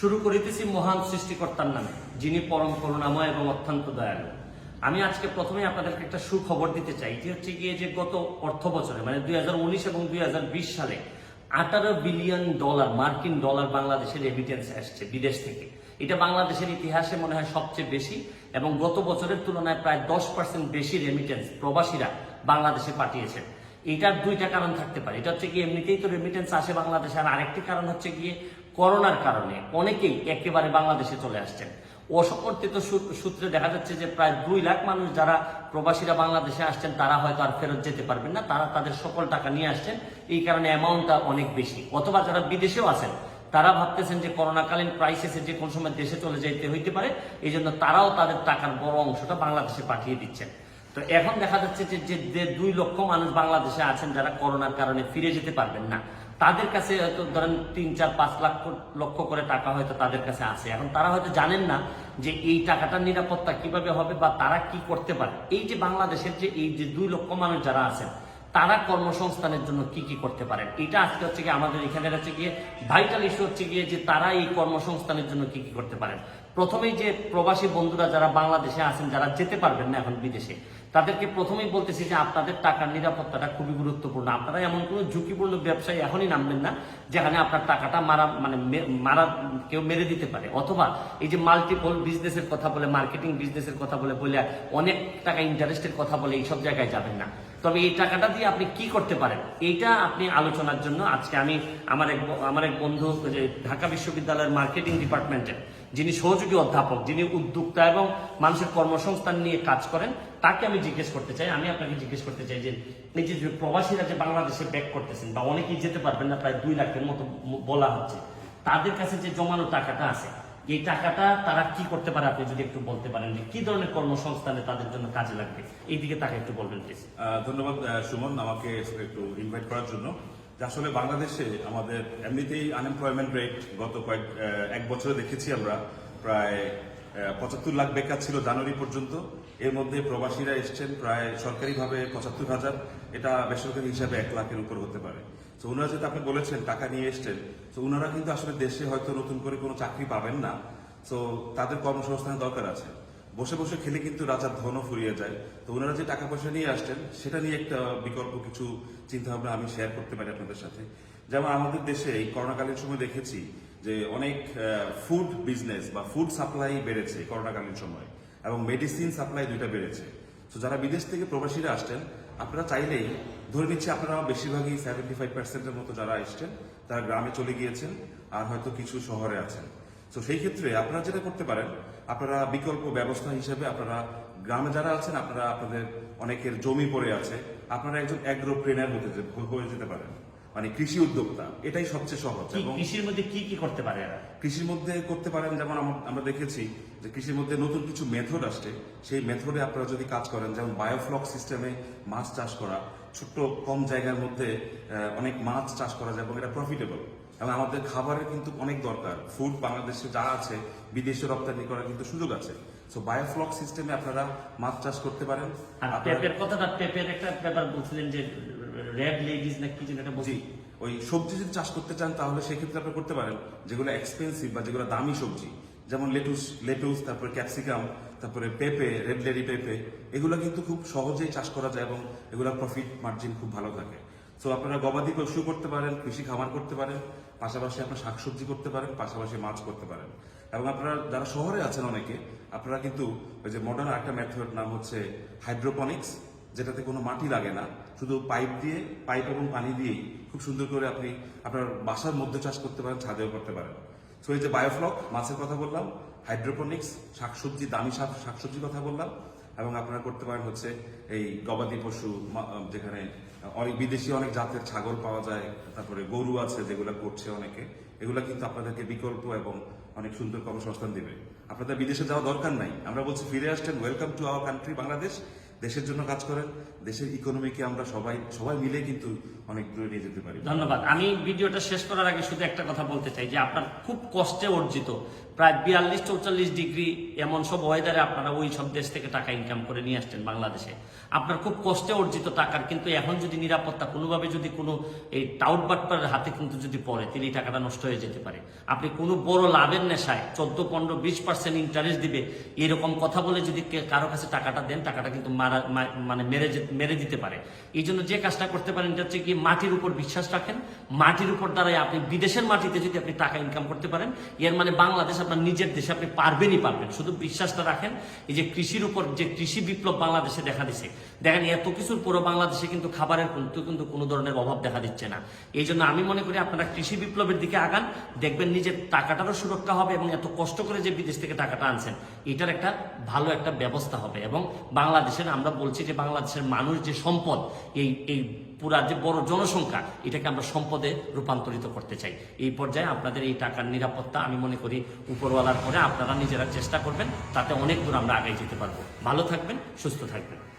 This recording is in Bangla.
শুরু করিতেছি মহান সৃষ্টিকর্তার নামে, যিনি পরম করুণাময় এবং অত্যন্ত দয়ালু। আমি আজকে প্রথমে আপনাদেরকে একটা সুখবর দিতে চাই, এটি হচ্ছে গিয়ে যে গত অর্থ বছরে মানে দুই হাজার উনিশ এবং দুই হাজার বিশ সালে, আঠারো বিলিয়ন ডলার, মার্কিন ডলার বাংলাদেশের রেমিটেন্স আসছে বিদেশ থেকে। এটা বাংলাদেশের ইতিহাসে মনে হয় সবচেয়ে বেশি এবং গত বছরের তুলনায় প্রায় দশ পার্সেন্ট বেশি রেমিটেন্স প্রবাসীরা বাংলাদেশে পাঠিয়েছেন। এটার দুইটা কারণ থাকতে পারে। এটা হচ্ছে গিয়ে এমনিতেই তো রেমিটেন্স আসে বাংলাদেশে, আর আরেকটি কারণ হচ্ছে গিয়ে করোনার কারণে অনেকেই একেবারে বাংলাদেশে চলে আসছেন। অসমর্থিত সূত্রে দেখা যাচ্ছে যে প্রায় দুই লাখ মানুষ যারা প্রবাসীরা বাংলাদেশে আসছেন, তারা হয়তো আর ফেরত যেতে পারবেন না। তারা তাদের সকল টাকা নিয়ে আসছেন। এই কারণে অ্যামাউন্টটা অনেক বেশি। অথবা যারা বিদেশেও আছেন, তারা ভাবতেছেন যে করোনাকালীন ক্রাইসিসে যে কোন সময় দেশে চলে যাইতে হইতে পারে এই জন্য তারাও তাদের টাকার বড় অংশটা বাংলাদেশে পাঠিয়ে দিচ্ছেন। তো এখন দেখা যাচ্ছে যে দুই লক্ষ মানুষ বাংলাদেশে আছেন যারা করোনার কারণে ফিরে যেতে পারবেন না। তাদের কাছে হয়তো ধরেন তিন, চার, পাঁচ লাখ লক্ষ করে টাকা হয়তো তাদের কাছে আছে। এখন তারা হয়তো জানেন না যে এই টাকাটার নিরাপত্তা কীভাবে হবে বা তারা কি করতে পারে। এই যে বাংলাদেশের যে এই যে দুই লক্ষ মানুষ যারা আছেন, তারা কর্মসংস্থানের জন্য কি কি করতে পারেন? এটা আজকে হচ্ছে গিয়ে আমাদের এখানে হচ্ছে গিয়ে ভাইটাল ইস্যু হচ্ছে গিয়ে যে তারা এই কর্মসংস্থানের জন্য কি কি করতে পারেন। প্রথমেই যে প্রবাসী বন্ধুরা যারা বাংলাদেশে আছেন, যারা যেতে পারবেন না এখন বিদেশে তাদেরকে প্রথমেই বলতেছি যে আপনাদের টাকার নিরাপত্তাটা খুবই গুরুত্বপূর্ণ। আপনারা এমন কোনো ঝুঁকিপূর্ণ ব্যবসায় এখনই নামবেন না, যেখানে আপনার টাকাটা মারা মানে মারা, কেউ মেরে দিতে পারে। অথবা এই যে মাল্টিপল বিজনেসের কথা বলে মার্কেটিং বিজনেসের কথা বলে বলে অনেক টাকা ইন্টারেস্টের কথা বলে, এইসব জায়গায় যাবেন না। তবে এই টাকাটা দিয়ে আপনি কি করতে পারেন, এইটা আপনি আলোচনার জন্য আজকে আমি আমার এক আমার এক বন্ধু যে ঢাকা বিশ্ববিদ্যালয়ের মার্কেটিং ডিপার্টমেন্টের যিনি সহযোগী অধ্যাপক, যিনি উদ্যোক্তা এবং মানুষের কর্মসংস্থান নিয়ে কাজ করেন, তাকে আমি জিজ্ঞেস করতে চাই, আমি আপনাকে জিজ্ঞেস করতে চাই যে, এই যে প্রবাসীরা যে বাংলাদেশে ব্যাক করতেছেন, বা অনেকেই যেতে পারবেন না, প্রায় দুই লাখের মতো বলা হচ্ছে, তাদের কাছে যে জমানো টাকাটা আছে, এই টাকাটা তারা কি করতে পারে, আপনি যদি একটু বলতে পারেন যে, কি ধরনের কর্মসংস্থানে তাদের জন্য কাজে লাগবে? এই দিকে তাকে একটু বলবেন প্লিজ ধন্যবাদ সুমন, আমাকে একটু ইনভাইট করার জন্য। আসলে বাংলাদেশে আমাদের এমনিতেই আনএমপ্লয়মেন্ট রেট গত কয়েক এক বছরে দেখেছি আমরা, প্রায় পঁচাত্তর লাখ বেকার ছিল জানুয়ারি পর্যন্ত। এর মধ্যে প্রবাসীরা এসছেন প্রায় সরকারিভাবে পঁচাত্তর হাজার। এটা বেসরকারি হিসাবে এক লাখের উপর হতে পারে। তো ওনারা যেটা আপনি বলেছেন, টাকা নিয়ে এসছেন, তো ওনারা কিন্তু আসলে দেশে হয়তো নতুন করে কোনো চাকরি পাবেন না। তো তাদের কর্মসংস্থানের দরকার আছে। বসে বসে খেলে কিন্তু রাজার ধনও ফুরিয়ে যায়। তো ওনারা যে টাকা পয়সা নিয়ে আসছেন, সেটা নিয়ে একটা বিকল্প কিছু চিন্তা ভাবনা আমি শেয়ার করতে পারি আপনাদের সাথে। যেমন আমাদের দেশে এই করোনাকালীন সময় দেখেছি যে অনেক ফুড বিজনেস বা ফুড সাপ্লাই বেড়েছে করোনাকালীন সময় এবং মেডিসিন সাপ্লাই দুইটা বেড়েছে। তো যারা বিদেশ থেকে প্রবাসীরা আসছেন, আপনারা চাইলেই ধরে নিচ্ছি আপনারা বেশিরভাগই সেভেন্টি ফাইভ পার্সেন্টের মতো যারা এসছেন, তারা গ্রামে চলে গিয়েছেন আর হয়তো কিছু শহরে আছেন। তো সেই ক্ষেত্রে আপনারা যেটা করতে পারেন আপনারা বিকল্প ব্যবস্থা হিসেবে আপনারা গ্রামে যারা আছেন আপনারা আপনাদের অনেকের জমি পড়ে আছে আপনারা একজন অ্যাগ্রোপ্রেনার হতে হয়ে যেতে পারেন। মানে কৃষি উদ্যোক্তা এটাই সবচেয়ে সহজ এবং কৃষির মধ্যে কি কি করতে পারে কৃষির মধ্যে করতে পারেন যেমন আমরা দেখেছি যে কৃষির মধ্যে নতুন কিছু মেথড আসছে। সেই মেথডে আপনারা যদি কাজ করেন যেমন বায়োফ্লক সিস্টেমে মাছ চাষ করা ছোট্ট কম জায়গার মধ্যে অনেক মাছ চাষ করা যায় এবং এটা প্রফিটেবল এবং আমাদের খাবারের কিন্তু অনেক দরকার। ফুড বাংলাদেশে যা আছে বিদেশে রপ্তানি করার কিন্তু সুযোগ আছে। সো বায়োফ্লক সিস্টেমে আপনারা মাছ চাষ করতে পারেন। আর পেঁপের কথাটা পেঁপের একটা ব্যাপার বলছিলেন যে রেড লেডিস না কি যেন বলছি। ওই সবজি যদি চাষ করতে চান তাহলে সেক্ষেত্রে আপনি করতে পারেন। যেগুলো এক্সপেন্সিভ বা যেগুলো দামি সবজি যেমন লেটুস লেটুস তারপরে ক্যাপসিকাম তারপরে পেঁপে রেড লেডি পেঁপে এগুলো কিন্তু খুব সহজেই চাষ করা যায় এবং এগুলোর প্রফিট মার্জিন খুব ভালো থাকে। সো আপনারা গবাদি পশু করতে পারেন কৃষি খামার করতে পারেন। পাশাপাশি আপনার শাকসবজি করতে পারেন, পাশাপাশি মাছ করতে পারেন। এবং আপনারা যারা শহরে আছেন অনেকে, আপনারা কিন্তু ওই যে মডার্ন একটা মেথড নাম হচ্ছে হাইড্রোপনিক্স যেটাতে কোনো মাটি লাগে না। শুধু পাইপ দিয়ে, পাইপ এবং পানি দিয়েই খুব সুন্দর করে আপনি আপনার বাসার মধ্যে চাষ করতে পারেন, ছাদেও করতে পারেন। সো এই যে বায়োফ্লক মাছের কথা বললাম হাইড্রোপনিক্স শাকসবজি, দামি শাক, শাকসবজির কথা বললাম, এবং আপনারা করতে পারেন হচ্ছে এই গবাদি পশু যেখানে অনেক বিদেশি, অনেক জাতের ছাগল পাওয়া যায়, তারপরে গরু আছে যেগুলো করছে অনেকে, এগুলো কিন্তু আপনাদেরকে বিকল্প এবং অনেক সুন্দর কর্মসংস্থান দেবে। আপনাদের বিদেশে যাওয়া দরকার নাই। আমরা বলছি ফিরে আসছেন। Welcome to our country Bangladesh দেশের জন্য কাজ করেন, দেশের ইকোনমিকে আমরা সবাই সবাই মিলে কিন্তু অনেক দূরে নিয়ে যেতে পারি। ধন্যবাদ। আমি ভিডিওটা শেষ করার আগে শুধু একটা কথা বলতে চাই যে আপনার খুব কষ্টে অর্জিত, প্রায় বিয়াল্লিশ, চৌচল্লিশ ডিগ্রি এমন সব ওয়েদারে আপনারা ওই সব দেশ থেকে টাকা ইনকাম করে নিয়ে আসছেন বাংলাদেশে। আপনার খুব কষ্টে অর্জিত টাকার কিন্তু এখন যদি নিরাপত্তা কোনোভাবে যদি কোনো এই টাউট বাটপার হাতে কিন্তু যদি পড়ে, তিনি টাকাটা নষ্ট হয়ে যেতে পারে। আপনি কোনো বড় লাভের নেশায় চোদ্দ, পনেরো, বিশ পার্সেন্ট ইন্টারেস্ট দিবে, এরকম কথা বলে যদি কারও কাছে টাকাটা দেন, টাকাটা কিন্তু মারা মা- মানে মেরে মেরে দিতে পারে। এই জন্য যে কাজটা করতে পারেন, এটা হচ্ছে কি মাটির উপর বিশ্বাস রাখেন। মাটির উপর দ্বারাই আপনি বিদেশের মাটিতে যদি আপনি টাকা ইনকাম করতে পারেন, এর মানে বাংলাদেশ আপনার নিজের দেশে আপনি পারবেনই পারবেন। শুধু বিশ্বাসটা রাখেন, এই যে কৃষির উপর যে কৃষি বিপ্লব বাংলাদেশে দেখা দিছে, দেখেন এত কিছুর পরও বাংলাদেশে কিন্তু খাবারের কিন্তু কিন্তু কোনো ধরনের অভাব দেখা দিচ্ছে না। এই জন্য আমি মনে করি আপনারা কৃষি বিপ্লবের দিকে আগান, দেখবেন নিজের টাকাটারও সুরক্ষা হবে এবং এত কষ্ট করে যে বিদেশ থেকে টাকাটা আনছেন, এটার একটা ভালো একটা ব্যবস্থা হবে এবং বাংলাদেশের আমরা বলছি যে বাংলাদেশের মানুষ যে সম্পদ, এই এই পুরা যে বড় জনসংখ্যা, এটাকে আমরা সম্পদে রূপান্তরিত করতে চাই। এই পর্যায়ে আপনাদের এই টাকার নিরাপত্তা আমি মনে করি উপরওয়ালার পরে আপনারা নিজেরা চেষ্টা করবেন, তাতে অনেক দূর আমরা আগে যেতে পারব। ভালো থাকবেন, সুস্থ থাকবেন।